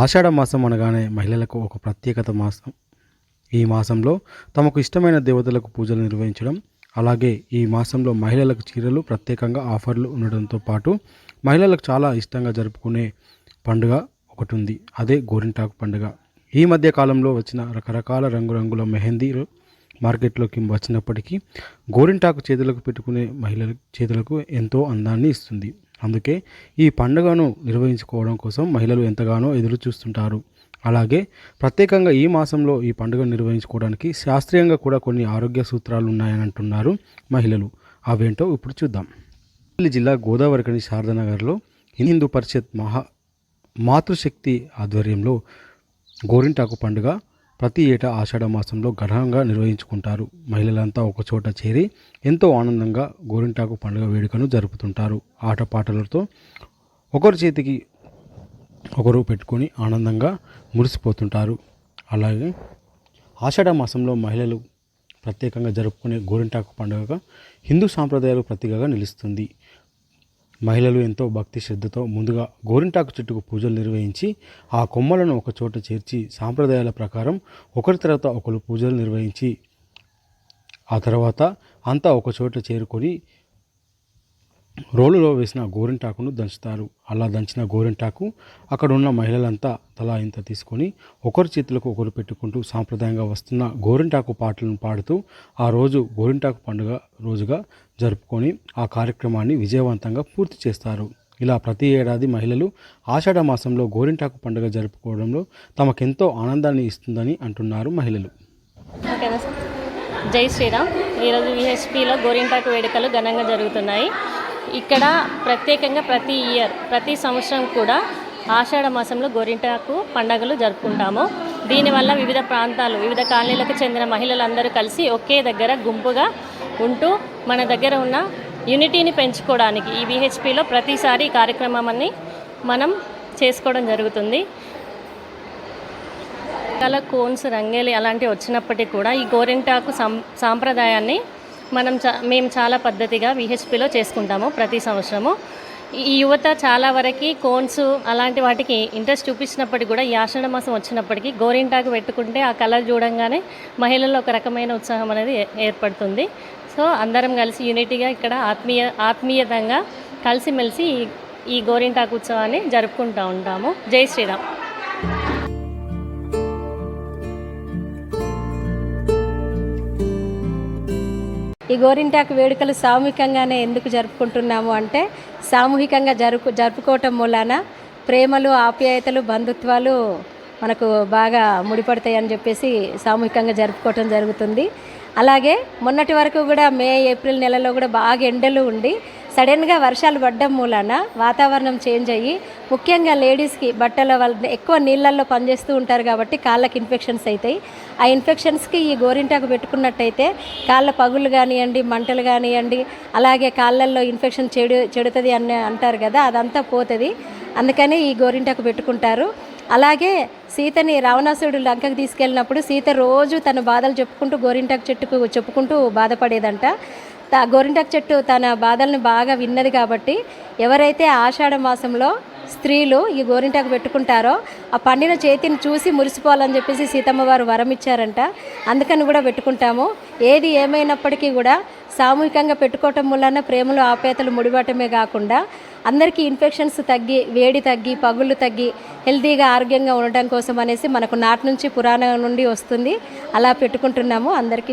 ఆషాఢ మాసం అనగానే మహిళలకు ఒక ప్రత్యేకత మాసం. ఈ మాసంలో తమకు ఇష్టమైన దేవతలకు పూజలు నిర్వహించడం అలాగే ఈ మాసంలో మహిళలకు చీరలు ప్రత్యేకంగా ఆఫర్లు ఉండడంతో పాటు మహిళలకు చాలా ఇష్టంగా జరుపుకునే పండుగ ఒకటి ఉంది అదే గోరింటాకు పండుగ. ఈ మధ్య కాలంలో వచ్చిన రకరకాల రంగురంగుల మెహందీలు మార్కెట్లోకి వచ్చినప్పటికీ గోరింటాకు చేతులకు పెట్టుకునే మహిళల చేతులకు ఎంతో అందాన్ని ఇస్తుంది. అందుకే ఈ పండుగను నిర్వహించుకోవడం కోసం మహిళలు ఎంతగానో ఎదురు చూస్తుంటారు. అలాగే ప్రత్యేకంగా ఈ మాసంలో ఈ పండుగను నిర్వహించుకోవడానికి శాస్త్రీయంగా కూడా కొన్ని ఆరోగ్య సూత్రాలు ఉన్నాయని అంటున్నారు మహిళలు. అవేంటో ఇప్పుడు చూద్దాం. జిల్లా గోదావరికని శారదనగర్లో హిందూ పరిషత్ మహా మాతృశక్తి ఆధ్వర్యంలో గోరింటాకు పండుగ ప్రతి ఏటా ఆషాఢ మాసంలో ఘనంగా నిర్వహించుకుంటారు. మహిళలంతా ఒకచోట చేరి ఎంతో ఆనందంగా గోరింటాకు పండుగ వేడుకను జరుపుతుంటారు. ఆటపాటలతో ఒకరి చేతికి ఒకరు పెట్టుకొని ఆనందంగా మురిసిపోతుంటారు. అలాగే ఆషాఢ మాసంలో మహిళలు ప్రత్యేకంగా జరుపుకునే గోరింటాకు పండుగగా హిందూ సాంప్రదాయాలు ప్రతీకగా నిలుస్తుంది. మహిళలు ఎంతో భక్తి శ్రద్ధతో ముందుగా గోరింటాకు చెట్టుకు పూజలు నిర్వహించి ఆ కొమ్మలను ఒక చోట చేర్చి సాంప్రదాయాల ప్రకారం ఒకరి తర్వాత ఒకరు పూజలు నిర్వహించి ఆ తర్వాత అంతా ఒక చోట చేరుకొని రోలులో వేసిన గోరింటాకును దంచుతారు. అలా దంచిన గోరింటాకు అక్కడ ఉన్న మహిళలంతా తలా ఇంత తీసుకొని ఒకరి చేతులకు ఒకరు పెట్టుకుంటూ సాంప్రదాయంగా వస్తున్న గోరింటాకు పాటలను పాడుతూ ఆ రోజు గోరింటాకు పండుగ రోజుగా జరుపుకొని ఆ కార్యక్రమాన్ని విజయవంతంగా పూర్తి చేస్తారు. ఇలా ప్రతి ఏడాది మహిళలు ఆషాఢ మాసంలో గోరింటాకు పండుగ జరుపుకోవడంలో తమకెంతో ఆనందాన్ని ఇస్తుందని అంటున్నారు మహిళలు. జై శ్రీరామ్. ఈరోజు విహెచ్పిలో గోరింటాకు వేడుకలు ఘనంగా జరుగుతున్నాయి. ఇక్కడ ప్రత్యేకంగా ప్రతి ఇయర్ ప్రతి సంవత్సరం కూడా ఆషాఢ మాసంలో గోరింటాకు పండుగలు జరుపుకుంటాము. దీనివల్ల వివిధ ప్రాంతాలు వివిధ కాలనీలకు చెందిన మహిళలందరూ కలిసి ఒకే దగ్గర గుంపుగా ఉంటూ మన దగ్గర ఉన్న యూనిటీని పెంచుకోవడానికి ఈ విహెచ్పిలో ప్రతిసారి ఈ కార్యక్రమాన్ని మనం చేసుకోవడం జరుగుతుంది. రకాల కోన్స్ రంగేలి అలాంటివి వచ్చినప్పటికీ కూడా ఈ గోరింటాకు సం సాంప్రదాయాన్ని మనం చా మేము చాలా పద్ధతిగా విహెచ్పిలో చేసుకుంటాము ప్రతి సంవత్సరము. ఈ యువత చాలా వరకు కోన్స్ అలాంటి వాటికి ఇంట్రెస్ట్ చూపించినప్పటికీ కూడా ఈ ఆషాఢ మాసం వచ్చినప్పటికీ గోరింటాకు పెట్టుకుంటే ఆ కలర్ చూడంగానే మహిళల్లో ఒక రకమైన ఉత్సాహం అనేది ఏ- ఏర్పడుతుంది. సో అందరం కలిసి యూనిటీగా ఇక్కడ ఆత్మీయ ఆత్మీయతంగా కలిసిమెలిసి ఈ ఈ గోరింటాకు ఉత్సవాన్ని జరుపుకుంటూ ఉంటాము. జై శ్రీరామ్. ఈ గోరింటాకు వేడుకలు సామూహికంగానే ఎందుకు జరుపుకుంటున్నాము అంటే సామూహికంగా జరుపు జరుపుకోవటం మూలాన ప్రేమలు ఆప్యాయతలు బంధుత్వాలు మనకు బాగా ముడిపడతాయి అని చెప్పేసి సామూహికంగా జరుపుకోవటం జరుగుతుంది. అలాగే మొన్నటి వరకు కూడా మే ఏప్రిల్ నెలలో కూడా బాగా ఎండలు ఉండి సడన్గా వర్షాలు పడ్డం మూలాన వాతావరణం చేంజ్ అయ్యి ముఖ్యంగా లేడీస్కి బట్టల వల్ల ఎక్కువ నీళ్ళల్లో పనిచేస్తూ ఉంటారు కాబట్టి కాళ్ళకి ఇన్ఫెక్షన్స్ అవుతాయి ఆ ఇన్ఫెక్షన్స్కి ఈ గోరింటాకు పెట్టుకున్నట్టయితే కాళ్ళ పగులు కానివ్వండి మంటలు కానివ్వండి అలాగే కాళ్ళల్లో ఇన్ఫెక్షన్ చెడు చెడుతుంది అని అంటారు కదా అదంతా పోతుంది. అందుకని ఈ గోరింటాకు పెట్టుకుంటారు. అలాగే సీతని రావణాసుడు లంకకు తీసుకెళ్ళినప్పుడు సీత రోజు తన బాధలు చెప్పుకుంటూ గోరింటాకు చెట్టుకు చెప్పుకుంటూ బాధపడేదంట. గోరింటాకు చెట్టు తన బాధల్ని బాగా విన్నది కాబట్టి ఎవరైతే ఆషాఢ మాసంలో స్త్రీలు ఈ గోరింటాకు పెట్టుకుంటారో ఆ పండిన చేతిని చూసి మురిసిపోవాలని చెప్పేసి సీతమ్మ వారు వరం ఇచ్చారంట. అందుకని కూడా పెట్టుకుంటాము. ఏది ఏమైనప్పటికీ కూడా సామూహికంగా పెట్టుకోవటం వలన ప్రేమలు ఆపేతలు ముడిపడటమే కాకుండా అందరికీ ఇన్ఫెక్షన్స్ తగ్గి వేడి తగ్గి పగుళ్ళు తగ్గి హెల్తీగా ఆరోగ్యంగా ఉండటం కోసం అనేసి మనకు నాటి నుంచి పురాణం నుండి వస్తుంది. అలా పెట్టుకుంటున్నాము. అందరికీ